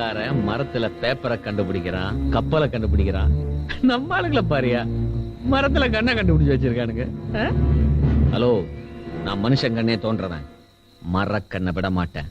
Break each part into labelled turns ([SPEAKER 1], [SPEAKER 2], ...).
[SPEAKER 1] வெள்ளக்காரன் மரத்துல பேப்பரை கண்டுபிடிக்கிறான் கப்பலை கண்டுபிடிக்கிறான். நம்ம ஆளுங்களை பாரியா? மரத்துல கண்ணை கண்டுபிடிச்சு வச்சிருக்கானுங்க? ஹலோ நான் மனுஷன் கண்ணே தோன்றவன். மரக்கண்ணை விட மாட்டேன்.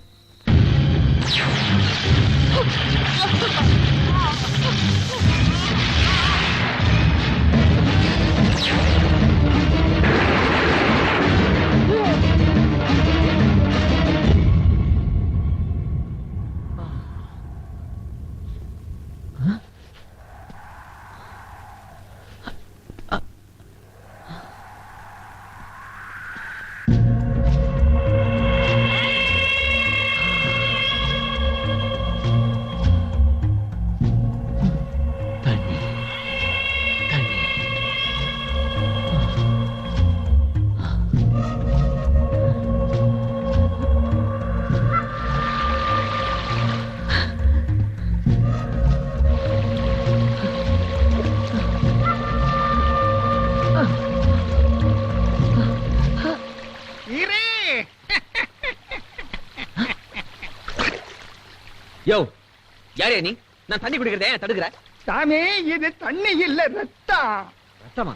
[SPEAKER 1] யாரே நீ? நான் தண்ணி குடிக்கிறதே தடுக்கிற?
[SPEAKER 2] சாமி இது தண்ணி இல்ல ரத்தம்?
[SPEAKER 1] ரத்தமா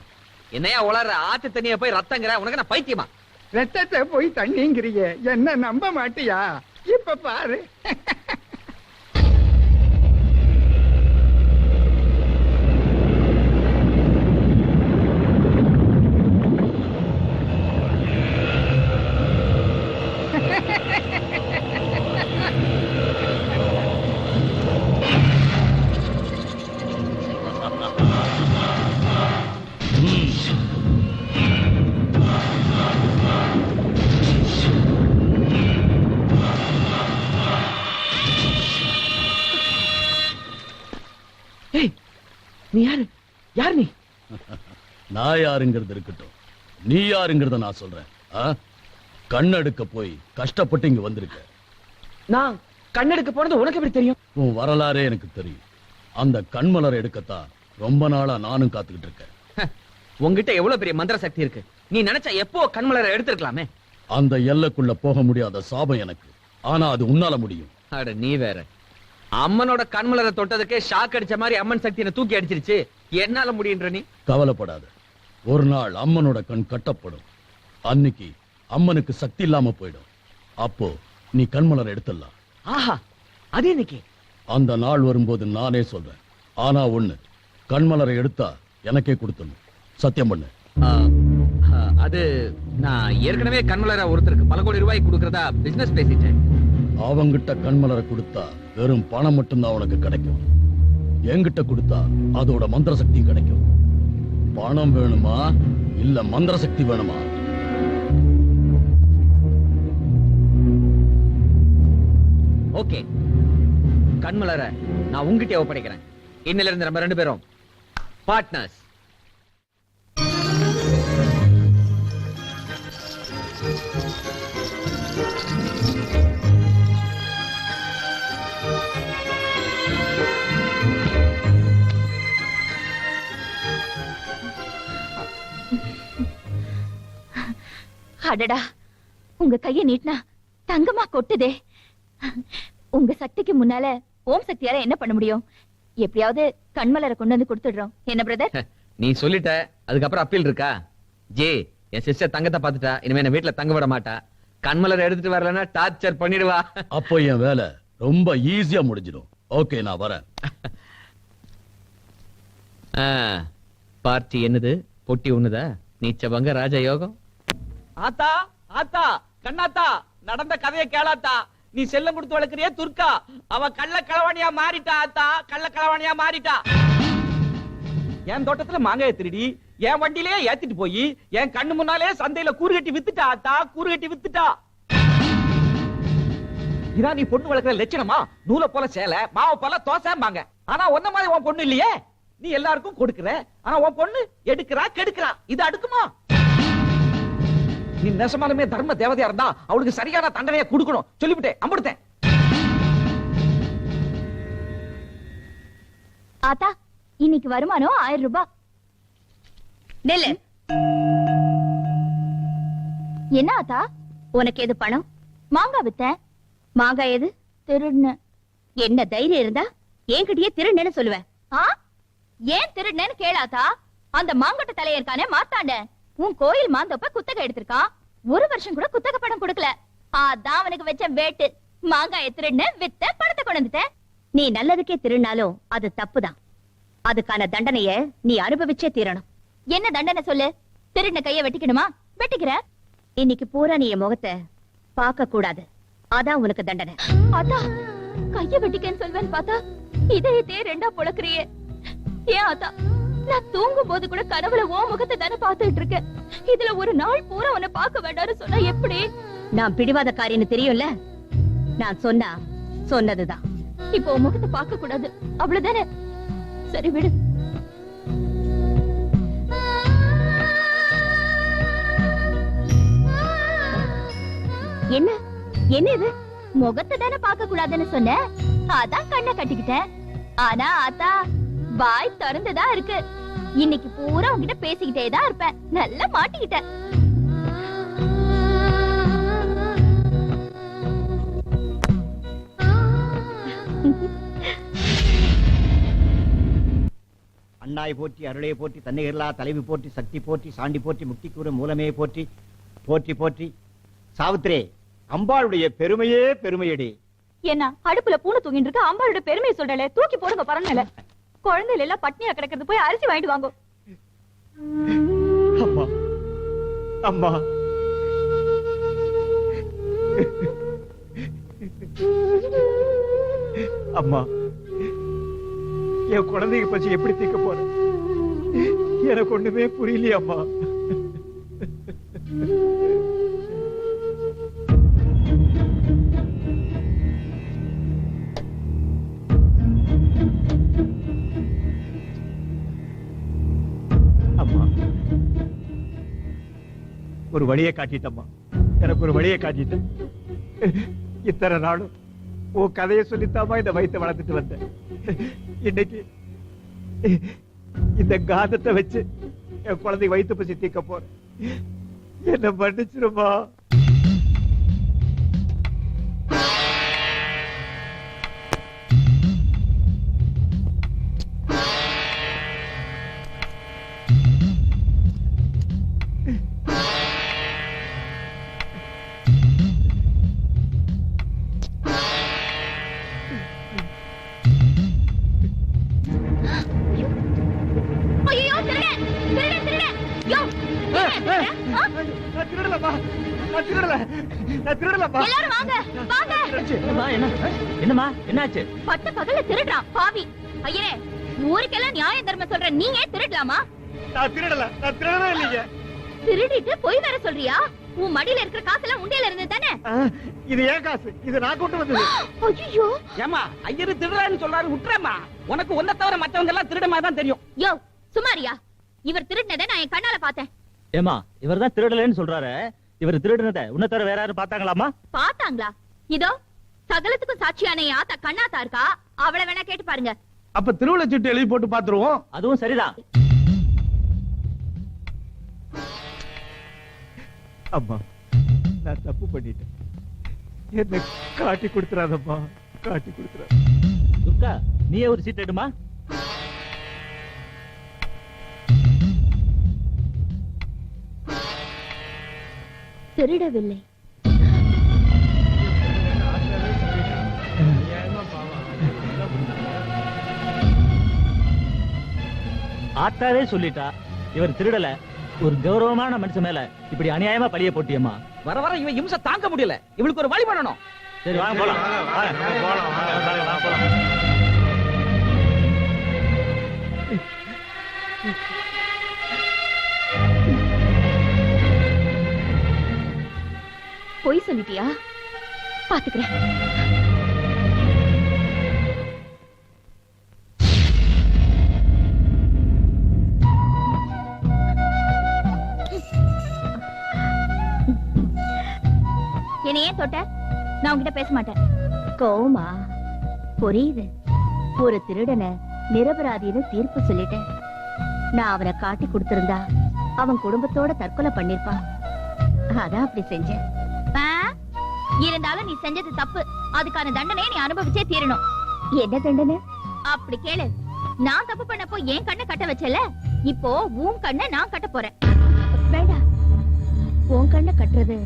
[SPEAKER 1] என்னையா உளற? ஆத்து தண்ணிய போய் ரத்தங்கிற? உனக்கு நான் பைத்தியமா?
[SPEAKER 2] ரத்தத்தை போய் தண்ணிங்கிறிய. என்ன நம்ப மாட்டியா? இப்ப பாரு.
[SPEAKER 3] நான் யாருங்கிறது இருக்கட்டும். நீ யாருங்கிறத நான் சொல்றேன்? கண்ணெடுக்க போய் கஷ்டப்பட்டு இங்க வந்திருக்க.
[SPEAKER 1] நான் கண்ணெடுக்க போனது உனக்கு எப்படி தெரியும்?
[SPEAKER 3] உன் வரலாறே எனக்கு தெரியும். அந்த கண்மலரை எடுக்கத்தான் ரொம்ப நாளா நானும் காத்துக்கிட்டு இருக்கேன்.
[SPEAKER 1] ஹ, உன்கிட்ட எவ்வளவு பெரிய மந்திர சக்தி இருக்கு? நீ நினைச்சா எப்போ கண்மலரை எடுத்திருக்கலாமே?
[SPEAKER 3] அந்த எல்லைக்குள்ள போக முடியாத சாபம் எனக்கு. ஆனா அது உன்னால முடியும்.
[SPEAKER 1] அட நீ வேற. அம்மனோட கண்மலரை தொட்டதுக்கே ஷாக் அடிச்ச மாதிரி அம்மன் சக்தி என்னை தூக்கி அடிச்சிருச்சு. என்னால முடியுன்ற நீ?
[SPEAKER 3] கவலைப்படாத. ஒரு நாள் அம்மனோட கண் கட்டப்படும். அன்னைக்கு அம்மனுக்கு சக்தி இல்லாம போயிடும். அப்போ நீ கண்மலரை எடுத்துடலாம்.
[SPEAKER 1] ஆஹா அது இன்னைக்கு
[SPEAKER 3] அந்த நாள் வரும்போது நானே சொல்றேன். ஆனா ஒண்ணு கண்மலரை எடுத்தா எனக்கே கொடுத்துடணும். சத்தியம் பண்ணு.
[SPEAKER 1] அது நான் ஏற்கனவே கண்மலரை ஒருத்தருக்கு பல கோடி ரூபாய் கொடுக்கறதா பிசினஸ் பேசிட்டேன்.
[SPEAKER 3] அவங்கிட்ட கண்மலரை கொடுத்தா வெறும் பணம் மட்டும்தான் உனக்கு கிடைக்கும். என்கிட்ட கொடுத்தா அதோட மந்திர சக்தியும் கிடைக்கும். பணம் வேணுமா? இல்ல மந்திர சக்தி வேணுமா?
[SPEAKER 1] ஓகே. கண்மலரை நான் உங்ககிட்ட ஒப்படைக்கிறேன். இன்னில இருந்து நம்ம ரெண்டு பேரும். பார்ட்னர்ஸ்
[SPEAKER 4] அடடா. உங்க கைய நீட்டினா தங்கமா கொட்டுதே. உங்க சக்திக்கு முன்னால ஓம் சக்தியால என்ன பண்ண முடியும்? எப்படியாவது கண்மலரை கொண்டு வந்து கொடுத்துடுறோம். என்ன பிரதர்
[SPEAKER 1] நீ சொல்லிட்ட அதுக்கப்புறம் அப்பீல் இருக்கா? ஜே என் சிஸ்டர் தங்கத்தை பார்த்துட்டா இனிமே என்ன வீட்டுல தங்க விட மாட்டா. கண்மலர் எடுத்துட்டு வரலன்னா டார்ச்சர் பண்ணிடுவா.
[SPEAKER 3] அப்போ என் வேலை ரொம்ப ஈஸியா முடிஞ்சிடும். ஓகே நான் வரேன்.
[SPEAKER 1] பார்ட்டி என்னது? பொட்டி ஒண்ணுதா நீச்சபங்க ராஜ யோகம்
[SPEAKER 5] ஆத்தா ஆத்தா கண்ணாத்தா நடந்த கதையை கேளாத்தா. நீ செல்லம் கொடுத்து வளர்க்கிறிய துர்கா. அவ கள்ள களவாணியா மாறிட்டா ஆத்தா. கள்ள களவாணியா மாறிட்டா. என் தோட்டத்துல மாங்காய திருடி என் வண்டியிலே ஏத்திட்டு போய் என் கண்ணு முன்னாலே சந்தையில கூறு கட்டி வித்துட்டா ஆத்தா. கூறு கட்டி வித்துட்டா. இதான் நீ பொண்ணு வளர்க்குற லட்சணமா? நூலை போல சேலை மாவை போல தோசைம்பாங்க. ஆனா ஒன்ன மாதிரி உன் பொண்ணு இல்லையே. நீ எல்லாருக்கும் கொடுக்குற. ஆனா உன் பொண்ணு எடுக்கிறா கெடுக்கிறா. இது அடுக்குமா? நீ நெசமாலுமே தர்ம தேவதையா இருந்தா அவளுக்கு சரியான தண்டனையை கொடுக்கணும். சொல்லிவிட்டேன் அம்படுத்தேன்.
[SPEAKER 4] ஆத்தா இன்னைக்கு வருமானம் ஆயிரம் ரூபாய். நெல்லு. என்ன ஆத்தா? உனக்கு எது பணம்? மாங்காய் வித்தேன் மாங்காய் எது? திருடுன என்ன தைரியம் இருந்தா என்கிட்டயே திருடுனேன்னு சொல்லுவேன் ஆ? ஏன் திருடுனேன்னு கேளாதா அந்த மாங்கட்ட தலைய இருக்கானே மாத்தாண்ட. உன் கோயில் மாந்தப்ப குத்தகை எடுத்திருக்கான். ஒரு வருஷம் கூட குத்தகை பணம் கொடுக்கல. அதான் அவனுக்கு வச்ச வேட்டு. மாங்காய திருடுன வித்த பணத்தை கொண்டு வந்துட்டேன் நீ நல்லதுக்கே திருடினாலும் அது தப்புதான். அதுக்கான தண்டனைய நீ அனுபவிச்சே தீரணும். என்ன தண்டனை சொல்லு? திருண்ண கைய வெட்டிக்கணுமா? வெட்டிக்கிற? இன்னைக்கு பூரா நீ என் முகத்தை பார்க்க கூடாது. அதான் உனக்கு தண்டனை. அதான் கைய வெட்டிக்கன்னு சொல்வேன்னு பார்த்தா இதயத்தையே ரெண்டா புழக்கிறியே. ஏன் அதான் நான் தூங்கும் போது கூட கனவுல ஓ முகத்தை தானே பார்த்துட்டு இருக்கேன். இதுல ஒரு நாள் பூரா உன்னை பார்க்க வேண்டாம்னு சொன்னா எப்படி? நான் பிடிவாதக்காரின்னு தெரியும்ல? நான் சொன்னா சொன்னதுதான். இப்போ உன் முகத்தை பார்க்க கூடாது. அவ்வளவுதானே? சரி விடு. என்ன? என்ன இது? முகத்தை தானே பார்க்க கூடாதுன்னு சொன்ன? அதான் கண்ணை கட்டிக்கிட்டேன் ஆனா ஆத்தா வாய் திறந்துதான் இருக்கு. இன்னைக்கு பூரா உன்கிட்ட பேசிக்கிட்டே தான் இருப்பேன். நல்லா மாட்டிக்கிட்டேன்
[SPEAKER 6] அண்ணாய் போற்றி அருளே போற்றி தன்னிகர்லா தலைவி போற்றி சக்தி போற்றி சாண்டி போற்றி முக்தி கூறு மூலமே போற்றி போற்றி போற்றி. சாவித்ரே அம்பாளுடைய பெருமையே பெருமையடி.
[SPEAKER 4] என்ன அடுப்புல பூனை தூங்கிட்டு இருக்க. அம்பாளோட பெருமையை சொல்றல தூக்கி போடுங்க பரவாயில்ல. குழந்தைல எல்லாம் பட்னியா கிடக்கிறது போய் அரிசி வாங்கிட்டு வாங்க.
[SPEAKER 6] அம்மா. அம்மா. அம்மா. என் குழந்தைங்க பச்சை எப்படி தீக்க போறேன் எனக்கு ஒண்ணுமே புரியலையே அம்மா. ஒரு வழியை காட்டிட்டம்மா. எனக்கு ஒரு வழியை காட்டிட்டேன் இத்தனை நாளும் உன் கதையை சொல்லித்தாமா இந்த வயித்தை வளர்த்துட்டு வந்தேன். இன்னைக்கு இந்த காந்தத்தை வச்சு என் குழந்தை வயிற்று பசி தீர்க்க போறேன். என்ன மன்னிச்சிருமா
[SPEAKER 1] என்னம்மா என்னாச்சு?
[SPEAKER 4] பட்ட பகல்ல திருடுறான் பாவி. ஐயரே ஊருக்கெல்லாம் நியாய தர்மம் சொல்ற நீங்க திருடலாமா?
[SPEAKER 6] நான் திருடல நான் திருடவே இல்லைங்க.
[SPEAKER 4] திருடிட்டு போய் வேற சொல்றியா? உன் மடியில இருக்கிற காசெல்லாம் உண்டியல இருந்து தானே?
[SPEAKER 6] இது ஏன் காசு? இது நான் கொண்டு வந்தது.
[SPEAKER 4] ஐயோ
[SPEAKER 1] ஏமா ஐயரு திருடான்னு சொல்றாரு விட்டுறேம்மா உனக்கு ஒன்ன தவிர மத்தவங்க எல்லாம் திருட மாதிரி தான் தெரியும்.
[SPEAKER 4] யோ சுமாரியா இவர் திருடினதை நான் என் கண்ணால பார்த்தேன்.
[SPEAKER 7] ஏமா இவர் தான் திருடலன்னு சொல்றாரு. இவர் திருடுனத உன்ன தவிர வேற யாரும் பார்த்தாங்களாமா
[SPEAKER 4] பார்த்தாங்களா? இதோ சகலத்துக்கும் சாட்சியான ஆத்தா கண்ணாத்தா இருக்கா? அவளை வேணா கேட்டு பாருங்க.
[SPEAKER 8] அப்ப திருவிழா சீட்டு எழுதி போட்டு பாத்துருவோம்.
[SPEAKER 7] அதுவும் சரிதான்.
[SPEAKER 6] அம்மா நான் தப்பு பண்ணிட்டேன். என்ன காட்டி கொடுத்துறாதம்மா காட்டி கொடுத்துறாத
[SPEAKER 7] துர்கா நீயே ஒரு சீட் எடுமா?
[SPEAKER 4] திருடவில்லை.
[SPEAKER 7] ஆத்தாவே சொல்லிட்டா. இவர் திருடல. ஒரு கௌரவமான மனுஷன் மேல இப்படி அநியாயமா பழிய போட்டியம்மா.
[SPEAKER 1] வர வர இவன் இம்சை தாங்க முடியல. இவளுக்கு ஒரு வழி பண்ணணும்.
[SPEAKER 7] சரி வாங்க போலாம். வாங்க, வாங்க, வாங்க, போலாம்.
[SPEAKER 4] பொய் சொல்லிட்டியா? பாத்துக்கிறேன். என்ன ஏன் தொட்ட நான் உங்ககிட்ட பேச மாட்டேன். கோமா புரியுது. ஒரு திருடனை நிரபராதின்னு தீர்ப்பு சொல்லிட்டேன். நான் அவனை காட்டி கொடுத்திருந்தா அவன் குடும்பத்தோட தற்கொலை பண்ணிருப்பான். அதான் அப்படி செஞ்சேன். இருந்தாலும் நீ செஞ்சது தப்பு. அதுக்கான தண்டனையை நீ அனுபவிச்சே தீரணும்.
[SPEAKER 9] என்ன தண்டனை? அப்படி கேளு. நான் தப்பு பண்ணப்போ என் கண்ணை கட்ட வச்சல இப்போ உன் கண்ணை நான் கட்ட போறேன். வேண்டாம் உன் கண்ணை கட்டுறது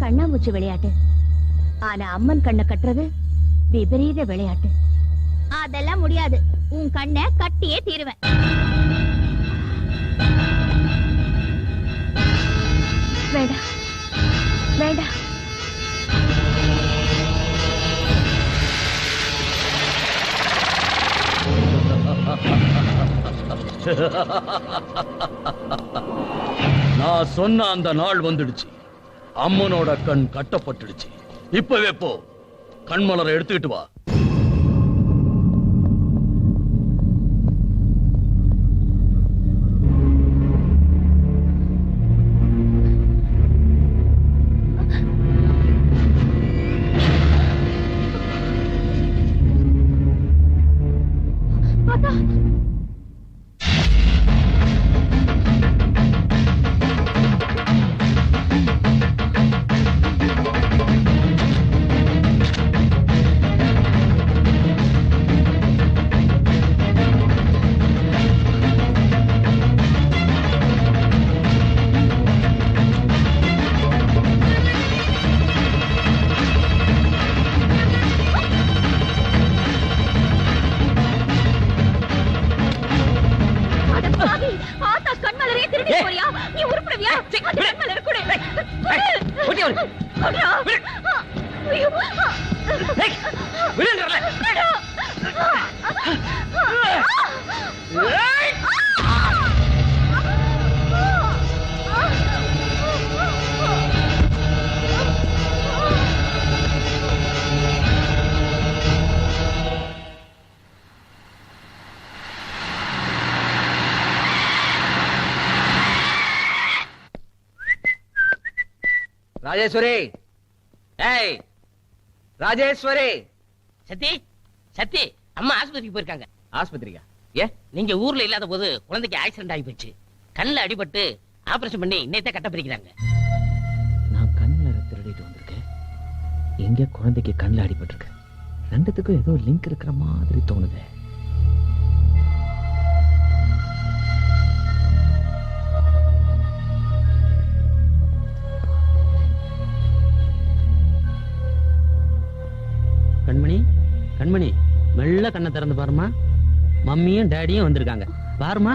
[SPEAKER 9] கண்ணாமூச்சி விளையாட்டு. ஆனா அம்மன் கண்ணை கட்டுறது விபரீத விளையாட்டு. அதெல்லாம் முடியாது. உன் கண்ணை கட்டியே தீருவேன். வேண்டாம். வேண்டாம்.
[SPEAKER 4] நான் சொன்ன அந்த நாள் வந்துடுச்சு. அம்மனோட கண் கட்டப்பட்டுடுச்சு. இப்பவே போ. கண்மலரை எடுத்துக்கிட்டு வா.
[SPEAKER 1] ராஜேஸ்வரி. ஏய் ராஜேஸ்வரி.
[SPEAKER 10] சத்தி சத்தி அம்மா ஆஸ்பத்திரிக்கு போயிருக்காங்க.
[SPEAKER 1] ஆஸ்பத்திரிக்கா? ஏ?
[SPEAKER 10] நீங்க ஊர்ல இல்லாத போது குழந்தைக்கு ஆக்சிடென்ட் ஆகி போச்சு. கண்ணுல அடிபட்டு ஆபரேஷன் பண்ணி இன்னைத்த கட்ட பிரிக்கிறாங்க
[SPEAKER 8] நான் கண்ணில் திருடிட்டு வந்திருக்கேன். எங்க குழந்தைக்கு கண்ணில் அடிபட்டிருக்கு. ரெண்டுத்துக்கும் ஏதோ லிங்க் இருக்கிற மாதிரி தோணுது.
[SPEAKER 11] மம்மியும் டேடியும் வந்திருக்காங்க. பாருமா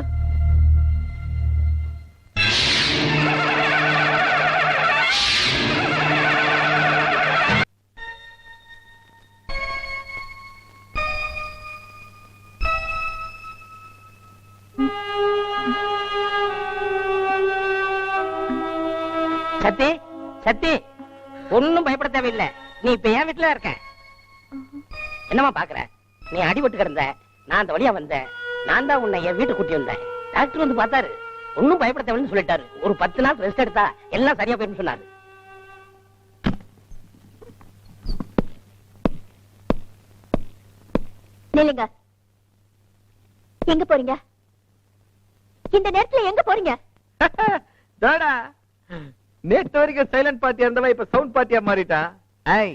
[SPEAKER 10] சத்தி சத்தி ஒண்ணும் பயப்பட தேவையில்லை. நீ இப்ப என் வீட்டுல இருக்க என்னமா பாக்குற? நீ அடிபட்டு கிடந்த. நான் அந்த வழியா வந்தேன். நான் தான் உன்னை என் வீட்டு கூட்டி வந்தேன். டாக்டர் வந்து பார்த்தாரு. ஒண்ணும் பயப்பட தேவையில்லைன்னு சொல்லிட்டாரு. ஒரு பத்து நாள் ரெஸ்ட் எடுத்தா எல்லாம் சரியா போயிடும் சொன்னாரு.
[SPEAKER 9] நில்லுங்க. எங்க போறீங்க? இந்த நேரத்துல எங்க போறீங்க?
[SPEAKER 12] தாடா. நேத்து வரைக்கும் சைலண்ட் பார்ட்டியா இருந்தவன் இப்ப சவுண்ட் பார்ட்டியா மாறிட்டா. ஐய்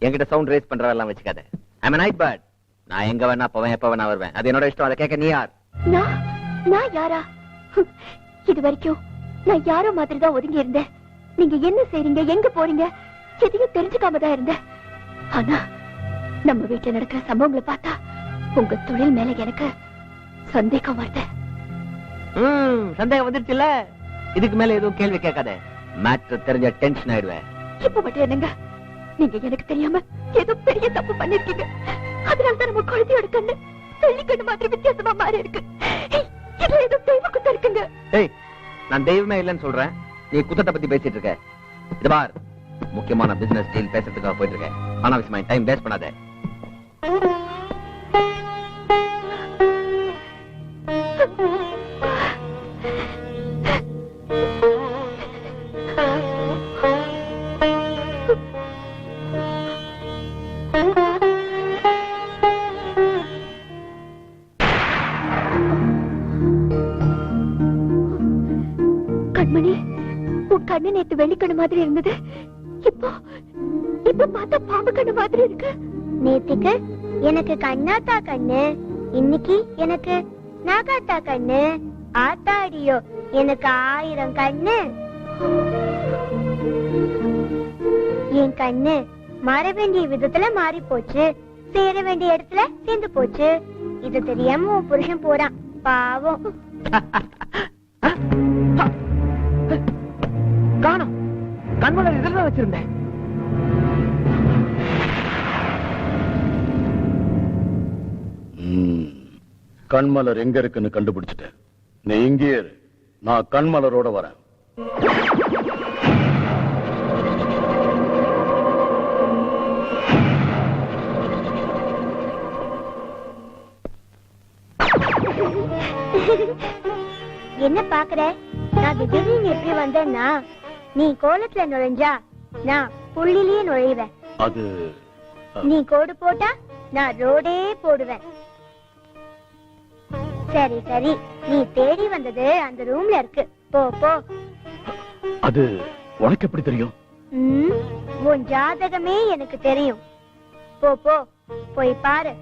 [SPEAKER 12] என்கிட்ட சவுண்ட் ரேஸ் பண்றவெல்லாம் வச்சுக்காத. ஐம் நைட் பேர்ட் நான் எங்க வேணா போவேன் எப்ப வேணா வருவேன். அது என்னோட இஷ்டம் அதை கேட்க நீ யார்?
[SPEAKER 9] நான் நான் யாரா? இது வரைக்கும் நான் யாரோ மாதிரி தான் ஒதுங்கி இருந்தேன். நீங்க என்ன செய்றீங்க எங்க போறீங்க? எதையும் தெரிஞ்சுக்காம தான் இருந்தேன். ஆனா நம்ம வீட்டுல நடக்கிற சம்பவங்களை பார்த்தா உங்க தொழில் மேல எனக்கு சந்தேகம் வருது.
[SPEAKER 12] சந்தேகம் வந்துருச்சுல இதுக்கு மேல எதுவும் கேள்வி கேட்காத. மேட்ரு தெரிஞ்ச டென்ஷன் ஆயிடுவேன்.
[SPEAKER 9] இப்ப மட்டும் என்னங்க? நீங்க எனக்கு தெரியாம ஏதோ பெரிய தப்பு பண்ணிருக்கீங்க. அதனால தான் நம்ம குழந்தையோட கண்ணு வெள்ளிக்கண்ணு மாதிரி வித்தியாசமா மாறி இருக்கு. இதுல ஏதோ தெய்வ குத்த இருக்குங்க.
[SPEAKER 12] ஏய் நான் தெய்வமே இல்லைன்னு சொல்றேன். நீ குத்தத்தை பத்தி பேசிட்டு இருக்க. இது பார். முக்கியமான பிசினஸ் டீல் பேசுறதுக்காக போயிட்டு இருக்கேன். அனாவசியமா டைம் வேஸ்ட் பண்ணாத.
[SPEAKER 9] மாதிரி இருந்தது. இப்போ இப்ப பார்த்தா பாம்பு கண்ணு மாதிரி இருக்கு. நேத்துக்கு
[SPEAKER 13] எனக்கு கண்ணாத்தா கண்ணு இன்னைக்கு எனக்கு நாகாத்தா கண்ணு ஆத்தாடியோ எனக்கு ஆயிரம் கண்ணு. என் கண்ணு மாற வேண்டிய விதத்துல மாறி போச்சு சேர வேண்டிய இடத்துல சேர்ந்து போச்சு. இது தெரியாம உன் புருஷன் போறான் பாவம்.
[SPEAKER 12] கண்மலர் இதில் தான் வச்சிருந்தேன்.
[SPEAKER 3] கண்மலர் எங்க இருக்குன்னு கண்டுபிடிச்சிட்டேன். நீ இங்கேயே இரு. நான் கண்மலரோட வரேன்.
[SPEAKER 13] என்ன பாக்குற நான் திடீர்னு எப்படி வந்தேன்னா? நீ கோலத்துல நுழைஞ்சா நான் புள்ளிலேயே நுழைவேன்.
[SPEAKER 3] அது
[SPEAKER 13] நீ கோடு போட்டா நான் ரோடே போடுவேன். சரி சரி. நீ தேடி வந்தது அந்த ரூம்ல இருக்கு. போ போ.
[SPEAKER 3] அது உனக்கு எப்படி தெரியும்?
[SPEAKER 13] உன் ஜாதகமே எனக்கு தெரியும். போ போ. போய் பாரு.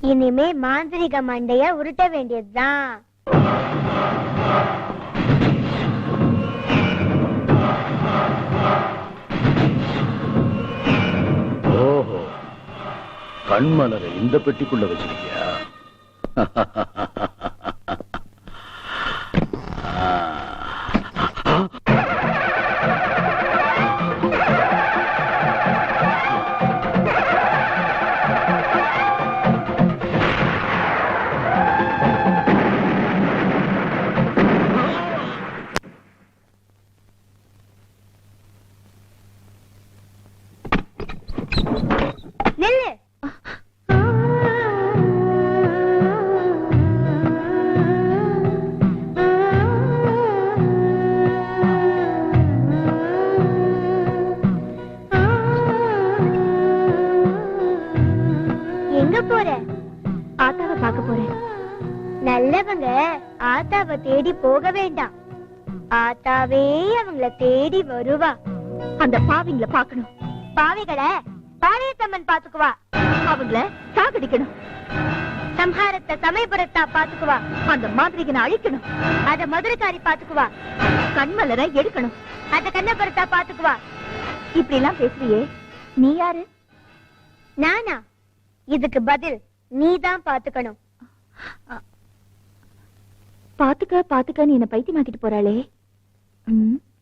[SPEAKER 13] இனிமே மாந்திரிக மண்டைய உருட்ட வேண்டியதுதான்.
[SPEAKER 3] ஓஹோ. கண்மலரை இந்த பெட்டிக்குள்ள வச்சிருக்கியா?
[SPEAKER 4] ஆத்தாவே
[SPEAKER 13] அவங்கள தேடி வருவா.
[SPEAKER 4] அந்த பாவிங்கள பாக்கணும்
[SPEAKER 13] பாவிகளை பாளையத்தம்மன் பாத்துக்குவா
[SPEAKER 4] அவங்கள சாகடிக்கணும்.
[SPEAKER 13] சம்ஹாரத்தை சமயபுரத்தா பாத்துக்குவா
[SPEAKER 4] அந்த மாந்திரிகனை அழிக்கணும்.
[SPEAKER 13] அத மதுரைக்காரி பாத்துக்குவா
[SPEAKER 4] கண்மலரை எடுக்கணும்.
[SPEAKER 13] அத கண்ணபுரத்தா பாத்துக்குவா
[SPEAKER 4] இப்படி எல்லாம் பேசுறியே. நீ யாரு?
[SPEAKER 13] நானா? இதுக்கு பதில் நீதான் பாத்துக்கணும்
[SPEAKER 4] பாத்துக்க பாத்துக்கன்னு என்ன பைத்தியமாக்கிட்டு போறாளே.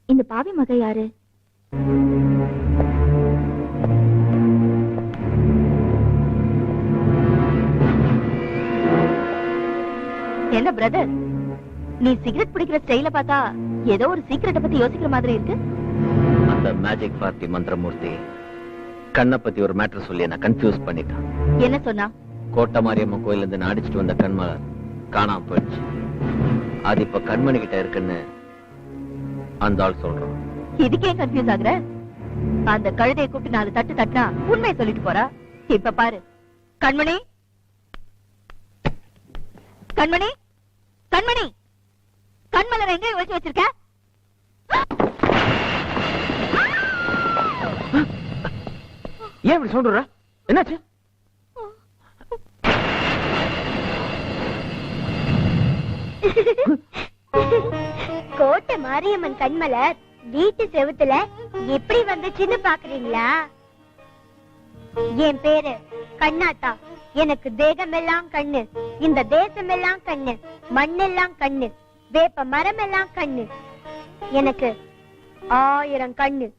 [SPEAKER 4] இந்த பாவி மக யாரு? என்ன பிரதர் நீ சிகரெட் பிடிக்கிற ஸ்டைல பார்த்தா ஏதோ ஒரு சீக்கிரட்டை பத்தி யோசிக்கிற மாதிரி இருக்கு.
[SPEAKER 12] அந்த மேஜிக் பார்ட்டி மந்திரமூர்த்தி கண்ணை பத்தி ஒரு மேட்டர் சொல்லி என்ன கன்ஃபியூஸ் பண்ணிட்டான்.
[SPEAKER 4] என்ன சொன்னா?
[SPEAKER 12] கோட்டை மாரியம்மன் கோயில்ல இருந்து நான் அடிச்சிட்டு வந்த கண்மலர் காணாம போயிடுச்சு. அது இப்ப கண்மணி கிட்ட இருக்குன்னு அந்த ஆள் சொல்றான்
[SPEAKER 4] இதுக்கே கன்ஃபியூஸ் ஆகுற? அந்த கழுதையை கூப்பிட்டு நாலு தட்டு தட்டினா உண்மையை சொல்லிட்டு போறா? இப்ப பாரு. கண்மணி? கண்மணி? கண்மணி? கண்மலர் எங்க ஒழிச்சு வச்சிருக்க?
[SPEAKER 12] ஏன் இப்படி சொல்ற? என்னாச்சு?
[SPEAKER 13] கோட்டை மாரியம்மன் கண்மலர் வீட்டு செவுத்துல எப்படி வந்துச்சுன்னு பாக்குறீங்களா? என் பேரு கண்ணாத்தா. எனக்கு தேகமெல்லாம் கண்ணு. இந்த தேசமெல்லாம் கண்ணு. மண்ணெல்லாம் கண்ணு. வேப்ப மரம் எல்லாம் கண்ணு. எனக்கு ஆயிரம் கண்ணு.